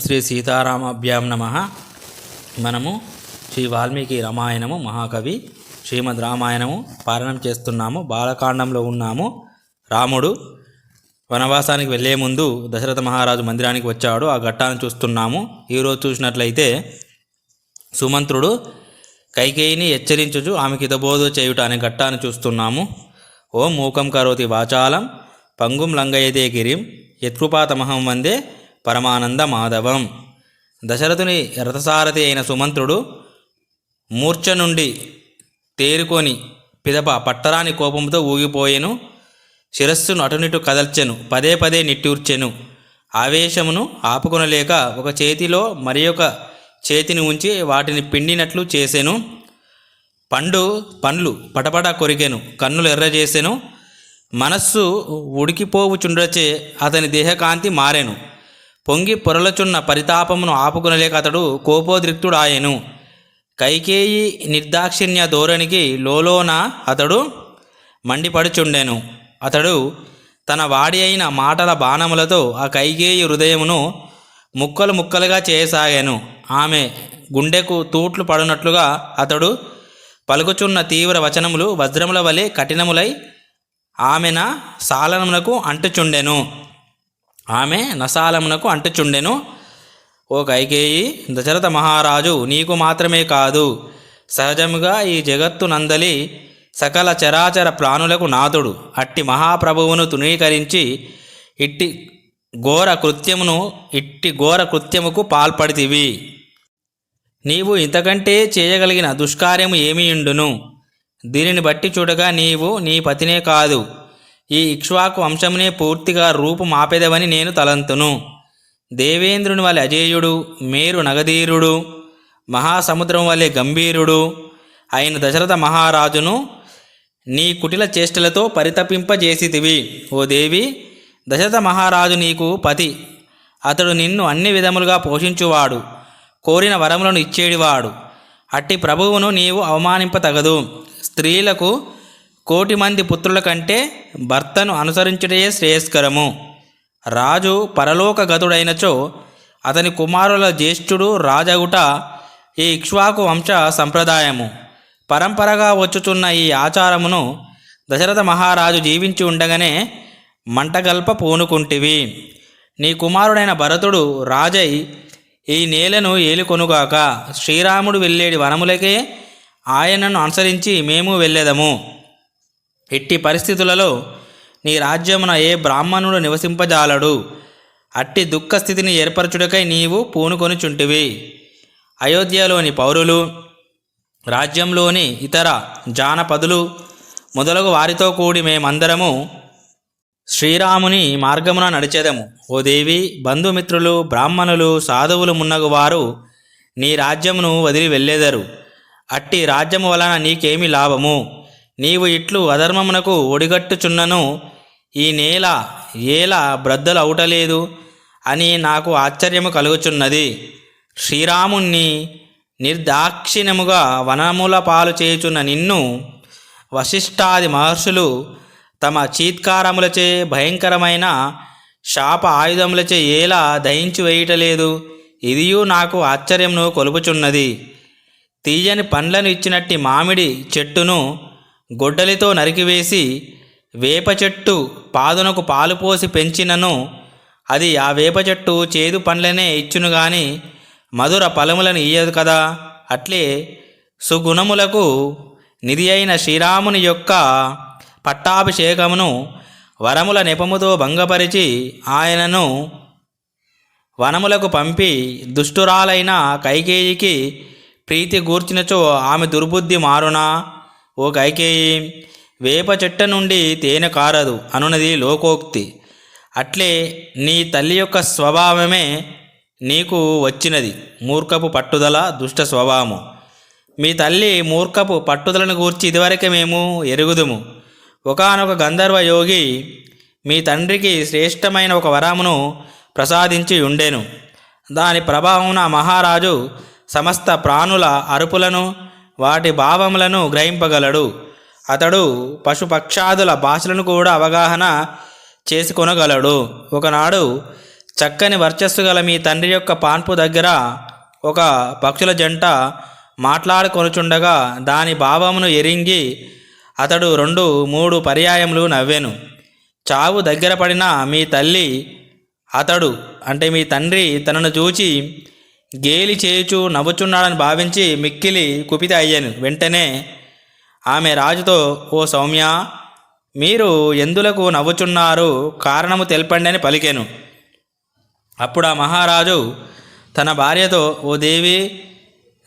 శ్రీ సీతారామాభ్యాం నమ. మనము శ్రీ వాల్మీకి రామాయణము మహాకవి శ్రీమద్ రామాయణము పారాయణం చేస్తున్నాము. బాలకాండంలో ఉన్నాము. రాముడు వనవాసానికి వెళ్ళే ముందు దశరథ మహారాజు మందిరానికి వచ్చాడు. ఆ ఘట్టాన్ని చూస్తున్నాము. ఈరోజు చూసినట్లయితే సుమంత్రుడు కైకేయిని హెచ్చరించుచు ఆమెకి హితబోధ చేయుట అనే ఘట్టాన్ని చూస్తున్నాము. ఓం మూకం కరోతి వాచాలం పంగుం లంగయతే గిరిం యత్కృపాతమహం వందే పరమానంద మాధవం దశరథుని రథసారథి అయిన సుమంత్రుడు మూర్ఛ నుండి తేరుకొని పిదప పట్టరాని కోపంతో ఊగిపోయెను శిరస్సును అటునిటు కదల్చెను పదే పదే నిట్టూర్చెను. ఆవేశమును ఆపుకొనలేక ఒక చేతిలో మరి ఒక చేతిని ఉంచి వాటిని పిండినట్లు చేసెను. పండు పండ్లు పటపట కొరికెను కన్నులు ఎర్రజేసెను. మనస్సు ఉడికిపోవుచుండచే అతని దేహకాంతి మారెను. పొంగి పొరలచున్న పరితాపమును ఆపుకునలేక అతడు కోపోద్రిక్తుడాయెను కైకేయి నిర్దాక్షిణ్య ధోరణికి లోలోన అతడు మండిపడుచుండెను. అతడు తన వాడి అయిన మాటల బాణములతో ఆ కైకేయి హృదయమును ముక్కలు ముక్కలుగా చేయసాగాను. ఆమె గుండెకు తూట్లు పడినట్లుగా అతడు పలుకుచున్న తీవ్ర వచనములు వజ్రముల వలె కఠినములై ఆమెన సాలనములకు అంటుచుండెను. ఆమె నసాలమునకు అంటుచుండెను. ఓ కైకేయి దశరథ మహారాజు నీకు మాత్రమే కాదు సహజముగా ఈ జగత్తు నందలి సకల చరాచర ప్రాణులకు నాథుడు అట్టి మహాప్రభువును తునీకరించి ఇట్టి ఘోర కృత్యమును ఇట్టి ఘోర కృత్యముకు పాల్పడితివి. నీవు ఇంతకంటే చేయగలిగిన దుష్కార్యము ఏమి ఉండును? దీనిని బట్టి చూడగా నీవు నీ పతినే కాదు. ఈ ఇక్ష్వాకు వంశమునే పూర్తిగా రూపు మాపెదవని నేను తలంతును. దేవేంద్రుని వలె అజేయుడు మేరు నగధీరుడు మహాసముద్రం వలె గంభీరుడు అయిన దశరథ మహారాజును నీ కుటిల చేష్టలతో పరితపింపజేసితివి. ఓ దేవి దశరథ మహారాజు నీకు పతి. అతడు నిన్ను అన్ని విధములుగా పోషించువాడు కోరిన వరములను ఇచ్చేడివాడు. అట్టి ప్రభువును నీవు అవమానింపతగదు స్త్రీలకు కోటి మంది పుత్రుల కంటే భర్తను అనుసరించుటే శ్రేయస్కరము. రాజు పరలోక గతుడైనచో అతని కుమారుల జ్యేష్ఠుడు రాజగుట ఈ ఇక్ష్వాకు వంశ సంప్రదాయము. పరంపరగా వచ్చుచున్న ఈ ఆచారమును దశరథ మహారాజు జీవించి ఉండగానే మంటగల్ప పూనుకుంటివి. నీ కుమారుడైన భరతుడు రాజై ఈ నేలను ఏలుకొనుగాక శ్రీరాముడు వెళ్ళేడి వనములకే ఆయనను అనుసరించి మేము వెళ్ళేదము. ఎట్టి పరిస్థితులలో నీ రాజ్యమున ఏ బ్రాహ్మణుడు నివసింపజాలడు? అట్టి దుఃఖ స్థితిని ఏర్పరచుటకై నీవు పూనుకొనిచుంటివి. అయోధ్యలోని పౌరులు రాజ్యంలోని ఇతర జానపదులు మొదలగు వారితో కూడి మేమందరము శ్రీరాముని మార్గమున నడిచెదము. ఓ దేవి బంధుమిత్రులు బ్రాహ్మణులు సాధువులు మున్నగు వారు నీ రాజ్యమును వదిలి వెళ్ళేదరు. అట్టి రాజ్యము వలన నీకేమి లాభము? నీవు ఇట్లు అధర్మమునకు ఒడిగట్టుచున్నను ఈ నేల ఏల బ్రద్దలు అవుటలేదు అని నాకు ఆశ్చర్యము కలుగుచున్నది. శ్రీరాముణ్ణి నిర్దాక్షిణ్యముగా వనముల పాలు చేయుచున్న నిన్ను వశిష్ఠాది మహర్షులు తమ చీత్కారములచే భయంకరమైన శాప ఆయుధములచే ఏలా దహించి వేయటలేదు. ఇదియూ నాకు ఆశ్చర్యమును కొలుపుచున్నది. తీయని పండ్లను ఇచ్చినట్టి మామిడి చెట్టును గొడ్డలితో నరికివేసి వేప చెట్టు పాదునకు పాలు పోసి పెంచినను అది ఆ వేప చెట్టు చేదు పండ్లనే ఇచ్చును గాని మధుర ఫలములను ఇయ్యదు కదా? అట్లే సుగుణములకు నిధి అయిన శ్రీరాముని యొక్క పట్టాభిషేకమును వరముల నెపముతో భంగపరిచి ఆయనను వనములకు పంపి దుష్టురాలైన కైకేయికి ప్రీతి గూర్చినచో ఆమె దుర్బుద్ధి మారునా? ఓ కైకేయి వేప చెట్టు నుండి తేనె కారదు అనున్నది లోకోక్తి. అట్లే నీ తల్లి యొక్క స్వభావమే నీకు వచ్చినది మూర్ఖపు పట్టుదల దుష్ట స్వభావము. మీ తల్లి మూర్ఖపు పట్టుదలను గూర్చి ఇదివరకే మేము ఎరుగుదుము. ఒకానొక గంధర్వ యోగి మీ తండ్రికి శ్రేష్టమైన ఒక వరమును ప్రసాదించి ఉండెను దాని ప్రభావమున మహారాజు సమస్త ప్రాణుల అరుపులను వాటి భావములను గ్రహింపగలడు. అతడు పశుపక్షాదుల భాషలను కూడా అవగాహన చేసుకొనగలడు. ఒకనాడు చక్కని వర్చస్సు గల మీ తండ్రి యొక్క పాన్పు దగ్గర ఒక పక్షుల జంట మాట్లాడుకొనుచుండగా దాని భావమును ఎరింగి అతడు రెండు మూడు పర్యాయములు నవ్వెను. చావు దగ్గర పడిన మీ తల్లి అతడు అంటే మీ తండ్రి తనను చూచి గేలి చేయుచు నవ్వుచున్నాడని భావించి మిక్కిలి కుపిత అయ్యాను. వెంటనే ఆమె రాజుతో ఓ సౌమ్య మీరు ఎందులకు నవ్వుచున్నారు? కారణము తెలపండి అని పలికాను. అప్పుడు ఆ మహారాజు తన భార్యతో ఓ దేవి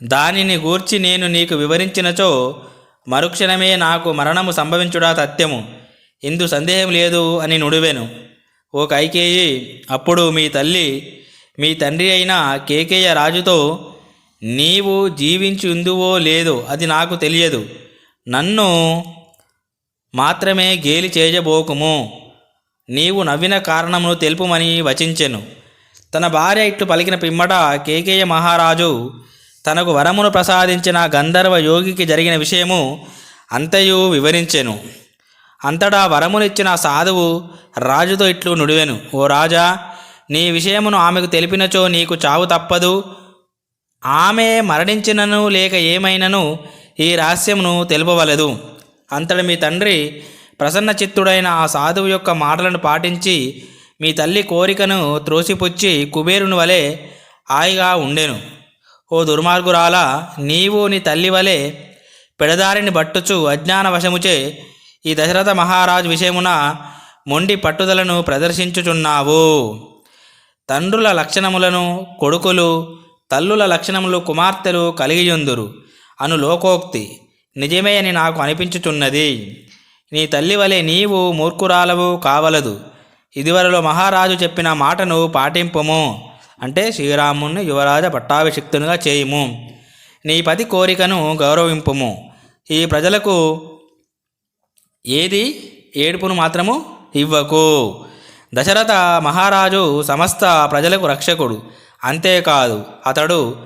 దానిని గూర్చి నేను నీకు వివరించినచో మరుక్షణమే నాకు మరణము సంభవించుడా తథ్యము. ఇందు సందేహం లేదు అని నుడివెను. ఓ కైకేయి అప్పుడు మీ తల్లి మీ తండ్రి అయిన కేకేయ రాజుతో నీవు జీవించుందువో లేదో అది నాకు తెలియదు. నన్ను మాత్రమే గేలి చేయబోకుము నీవు నవ్విన కారణమును తెలుపుమని వచించెను. తన భార్య ఇట్లు పలికిన పిమ్మట కేకేయ మహారాజు తనకు వరమును ప్రసాదించిన గంధర్వ యోగికి జరిగిన విషయము అంతయు వివరించెను. అంతటా వరమునిచ్చిన సాధువు రాజుతో ఇట్లు నుడివెను ఓ రాజా నీ విషయమును ఆమెకు తెలిపినచో నీకు చావు తప్పదు. ఆమె మరణించినను లేక ఏమైనను ఈ రహస్యమును తెలుపవలదు. అంతటి మీ తండ్రి ప్రసన్న చిత్తుడైన ఆ సాధువు యొక్క మాటలను పాటించి మీ తల్లి కోరికను త్రోసిపుచ్చి కుబేరుని వలె హాయిగా ఉండెను. ఓ దుర్మార్గురాల నీవు నీ తల్లి వలె పెడదారిని బట్టుచు అజ్ఞానవశముచే ఈ దశరథ మహారాజు విషయమున మొండి పట్టుదలను ప్రదర్శించుచున్నావు. తండ్రుల లక్షణములను కొడుకులు తల్లుల లక్షణములు కుమార్తెలు కలిగియుందురు. అను లోకోక్తి నిజమే అని నాకు అనిపించుచున్నది. నీ తల్లి వలె నీవు మూర్ఖురాలవు కావలదు. ఇదివరలో మహారాజు చెప్పిన మాటను పాటింపము. అంటే శ్రీరాముని యువరాజ పట్టాభిషిక్తునిగా చేయుము. నీ పతి కోరికను గౌరవింపుము. ఈ ప్రజలకు ఏది ఏడుపును మాత్రము ఇవ్వకు. దశరథ మహారాజు సమస్త ప్రజలకు రక్షకుడు. అంతేకాదు అతడు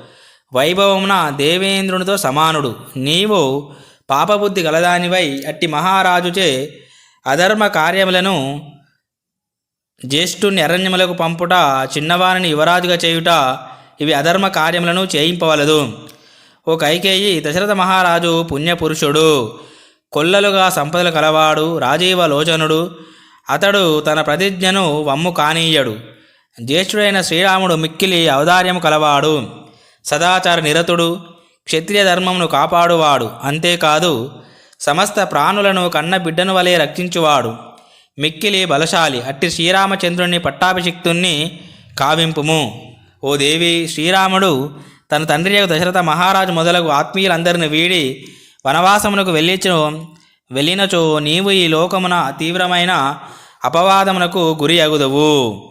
వైభవమున దేవేంద్రునితో సమానుడు. నీవు పాపబుద్ధి గలదానివై అట్టి మహారాజుచే అధర్మ కార్యములను జ్యేష్ఠుని అరణ్యములకు పంపుట చిన్నవారిని యువరాజుగా చేయుట ఇవి అధర్మ కార్యములను చేయింపవలదు. ఓ కైకేయి దశరథ మహారాజు పుణ్యపురుషుడు. కొల్లలుగా సంపదలు కలవాడు రాజీవ లోచనుడు. అతడు తన ప్రతిజ్ఞను వమ్ము కానీయడు. జ్యేష్ఠుడైన శ్రీరాముడు మిక్కిలి ఔదార్యము కలవాడు. సదాచార నిరతుడు క్షత్రియ ధర్మమును కాపాడువాడు. అంతేకాదు సమస్త ప్రాణులను కన్న బిడ్డను వలె రక్షించువాడు. మిక్కిలి బలశాలి అట్టి శ్రీరామచంద్రుని పట్టాభిషిక్తుణ్ణి కావింపుము. ఓ దేవి శ్రీరాముడు తన తండ్రి యొక్క దశరథ మహారాజు మొదలగు ఆత్మీయులందరిని వీడి వనవాసమునకు వెళ్ళిచు వెళ్ళినచో నీవు ఈ లోకమున తీవ్రమైన అపవాదమునకు గురి అగుదవు.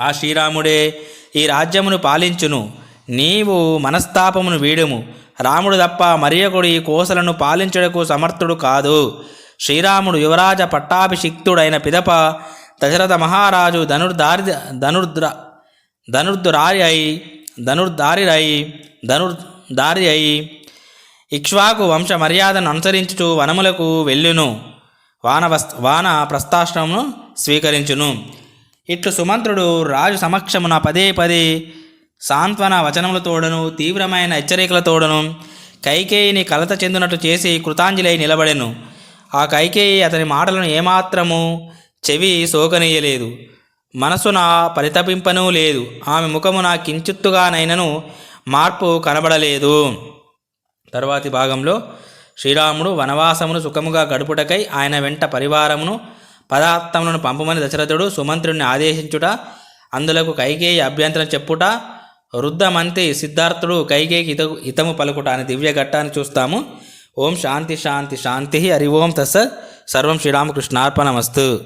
ఆ శ్రీరాముడే ఈ రాజ్యమును పాలించును. నీవు మనస్తాపమును వీడుము. రాముడు తప్ప మరియకుడు ఈ కోసలను పాలించుటకు సమర్థుడు కాదు. శ్రీరాముడు యువరాజ పట్టాభిషిక్తుడైన పిదప దశరథ మహారాజు ధనుర్ధారి ధనుర్ద్ర ధనుర్ధురారి అయి ధనుర్ధారిరై అయి ధనుర్ధారి అయి ఇక్ష్వాకు వంశ మర్యాదను అనుసరించుచు వనములకు వెళ్ళును. వానవస్ వాన ప్రస్థాశ్రమును స్వీకరించును. ఇట్లు సుమంత్రుడు రాజు సమక్షమున పదే పదే సాంత్వన వచనములతోడను తీవ్రమైన హెచ్చరికలతోడను కైకేయిని కలత చెందినట్టు చేసి కృతాంజలి నిలబడెను. ఆ కైకేయి అతని మాటలను ఏమాత్రము చెవి సోకనీయలేదు. మనసున పరితపింపనూ లేదు. ఆమె ముఖమున కించిత్తుగానైనను మార్పు కనబడలేదు. తరువాతి భాగంలో శ్రీరాముడు వనవాసమును సుఖముగా గడుపుటకై ఆయన వెంట పరివారమును పదార్థములను పంపమని దశరథుడు సుమంత్రుడిని ఆదేశించుట అందులకు కైకేయి అభ్యంతరం చెప్పుట వృద్ధమంతి సిద్ధార్థుడు కైకేయికి ఇత హితము పలుకుట అనే దివ్య ఘట్టాన్ని చూస్తాము. ఓం శాంతి శాంతి శాంతి హరి ఓం తస్సత్ సర్వం శ్రీరామకృష్ణార్పణమస్తు.